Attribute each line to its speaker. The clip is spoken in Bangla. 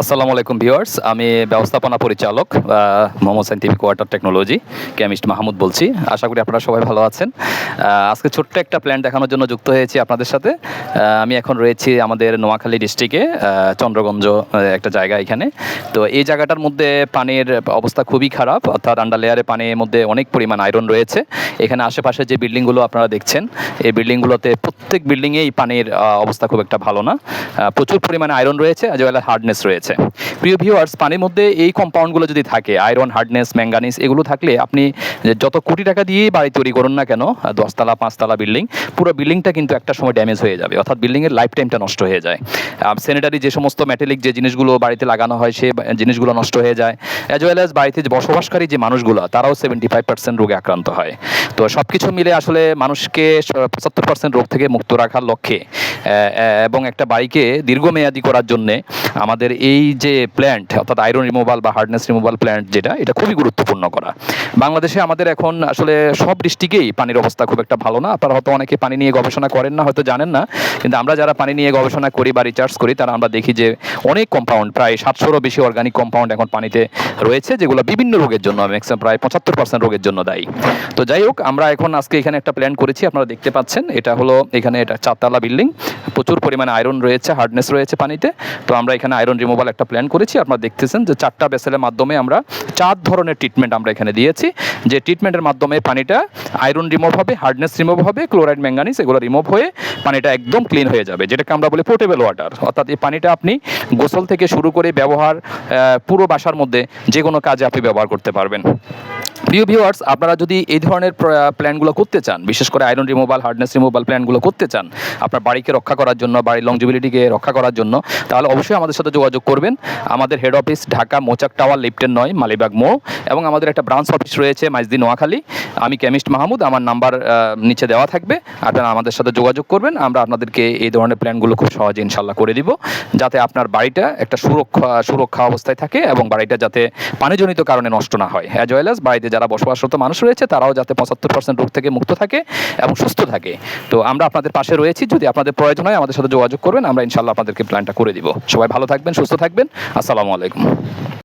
Speaker 1: আসসালামু আলাইকুম ভিউয়ার্স, আমি ব্যবস্থাপনা পরিচালক Mohammad scientific water technology, chemist Mahmud বলছি। আশা করি আপনারা সবাই ভালো আছেন। আজকে ছোট্ট একটা প্ল্যান দেখানোর জন্য যুক্ত হয়েছি আপনাদের সাথে। আমি এখন রয়েছি আমাদের নোয়াখালী ডিস্ট্রিক্টে চন্দ্রগঞ্জ একটা জায়গা এখানে। তো এই জায়গাটার মধ্যে পানির অবস্থা খুবই খারাপ, অর্থাৎ আন্ডার লেয়ারে পানির মধ্যে অনেক পরিমাণ আয়রন রয়েছে। এখানে আশেপাশে যে বিল্ডিংগুলো আপনারা দেখছেন, এই বিল্ডিংগুলোতে প্রত্যেক বিল্ডিংয়েই পানির অবস্থা খুব একটা ভালো না। প্রচুর পরিমাণে আয়রন রয়েছে ওয়েল হার্ডনেস রয়েছে। প্রিয় ভিউয়ার্স পানির মধ্যে এই কম্পাউন্ডগুলো যদি থাকে আয়রন হার্ডনেস ম্যাঙ্গানিস এগুলো থাকলে আপনি যত কোটি টাকা দিয়েই বাড়ি তৈরি করুন না কেন দশতলা, পাঁচতলা বিল্ডিং পুরো বিল্ডিংটা কিন্তু একটা সময় ড্যামেজ হয়ে যাবে। অর্থাৎ বিল্ডিংয়ের লাইফ টাইমটা নষ্ট হয়ে যায়। স্যানিটারি যে সমস্ত মেটালিক যে জিনিসগুলো বাড়িতে লাগানো হয়, সে জিনিসগুলো নষ্ট হয়ে যায়। অ্যাজ ওয়েল অ্যাজ বাড়িতে যে বসবাসকারী যে মানুষগুলো, তারাও সেভেন্টি ফাইভ পার্সেন্ট রোগে আক্রান্ত হয়। তো সব কিছু মিলে আসলে মানুষকে পঁচাত্তর পার্সেন্ট রোগ থেকে মুক্ত রাখার লক্ষ্যে এবং একটা বাড়িকে দীর্ঘমেয়াদী করার জন্যে আমাদের এই যে প্ল্যান্ট অর্থাৎ আয়রন রিমুভাল বা হার্ডনেস রিমুভাল প্ল্যান্ট যেটা, এটা খুবই গুরুত্বপূর্ণ করা। বাংলাদেশে আমাদের এখন আসলে সব ডিস্ট্রিক্টেই পানির অবস্থা খুব একটা ভালো না। আপনারা হয়তো অনেকে পানি নিয়ে গবেষণা করেন না, হয়তো জানেন না। কিন্তু আমরা যারা পানি নিয়ে গবেষণা করি বা রিচার্জ করি, তারা আমরা দেখি যে অনেক কম্পাউন্ড প্রায় সাতশোরও বেশি অর্গানিক কম্পাউন্ড এখন পানিতে রয়েছে, যেগুলো বিভিন্ন রোগের জন্য ম্যাক্সিমাম প্রায় পঁচাত্তর পার্সেন্ট রোগের জন্য দায়ী। তো যাই হোক, আমরা এখন আজকে এখানে একটা প্ল্যান করেছি, আপনারা দেখতে পাচ্ছেন। এটা হলো এখানে এটা চারতলা বিল্ডিং প্রচুর পরিমাণে আয়রন রয়েছে হার্ডনেস রয়েছে পানিতে। তো আমরা এখানে আয়রন রিমুভাল একটা প্ল্যান করেছি। আপনারা দেখতেছেন যে চারটা বেসেলের মাধ্যমে আমরা চার ধরনের ট্রিটমেন্ট আমরা এখানে দিয়েছি। যে ট্রিটমেন্টের মাধ্যমে পানিটা আয়রন রিমুভ হবে হার্ডনেস রিমুভ হবে ক্লোরাইড ম্যাঙ্গানিস এগুলো রিমুভ হয়ে পানিটা একদম ক্লিন হয়ে যাবে, যেটাকে আমরা বলি পোর্টেবল ওয়াটার অর্থাৎ এই পানিটা আপনি গোসল থেকে শুরু করে ব্যবহার পুরো বাসার মধ্যে যে কোনো কাজে আপনি ব্যবহার করতে পারবেন। প্রিয় ভিউয়ার্স আপনারা যদি এই ধরনের প্ল্যানগুলো করতে চান, বিশেষ করে আয়রন রিমুভাল হার্ডনেস রিমুভাল প্ল্যানগুলো করতে চান, আপনার বাড়িকে রক্ষা করার জন্য, বাড়ির লংজিবিলিটিকে রক্ষা করার জন্য, তাহলে অবশ্যই আমাদের সাথে যোগাযোগ করবেন। আমাদের head office Dhaka, Mouchak tower লিফটেন নয়, মালিবাগ মোড় এবং আমাদের একটা ব্রাঞ্চ অফিস রয়েছে, মাইজদি নোয়াখালী। আমি কেমিস্ট মাহমুদ, আমার নাম্বার নিচে দেওয়া থাকবে। আপনারা আমাদের সাথে যোগাযোগ করবেন। আমরা আপনাদেরকে এই ধরনের প্ল্যানগুলো খুব সহজে ইনশাল্লাহ করে দিব, যাতে আপনার বাড়িটা একটা সুরক্ষা সুরক্ষা অবস্থায় থাকে এবং বাড়িটা যাতে পানিজনিত কারণে নষ্ট না হয়। অ্যাজ ওয়েল অ্যাজ বাড়িতে যারা বসবাসরত মানুষ রয়েছে, তারাও যাতে পঁচাত্তর পার্সেন্ট রোগ থেকে মুক্ত থাকে এবং সুস্থ থাকে। তো আমরা আপনাদের পাশে রয়েছি, যদি আপনাদের প্রয়োজন হয় আমাদের সাথে যোগাযোগ করবেন, আমরা ইনশাল্লাহ আপনাদেরকে প্ল্যানটা করে দিব। সবাই ভালো থাকবেন, সুস্থ থাকবেন। আসসালামু আলাইকুম।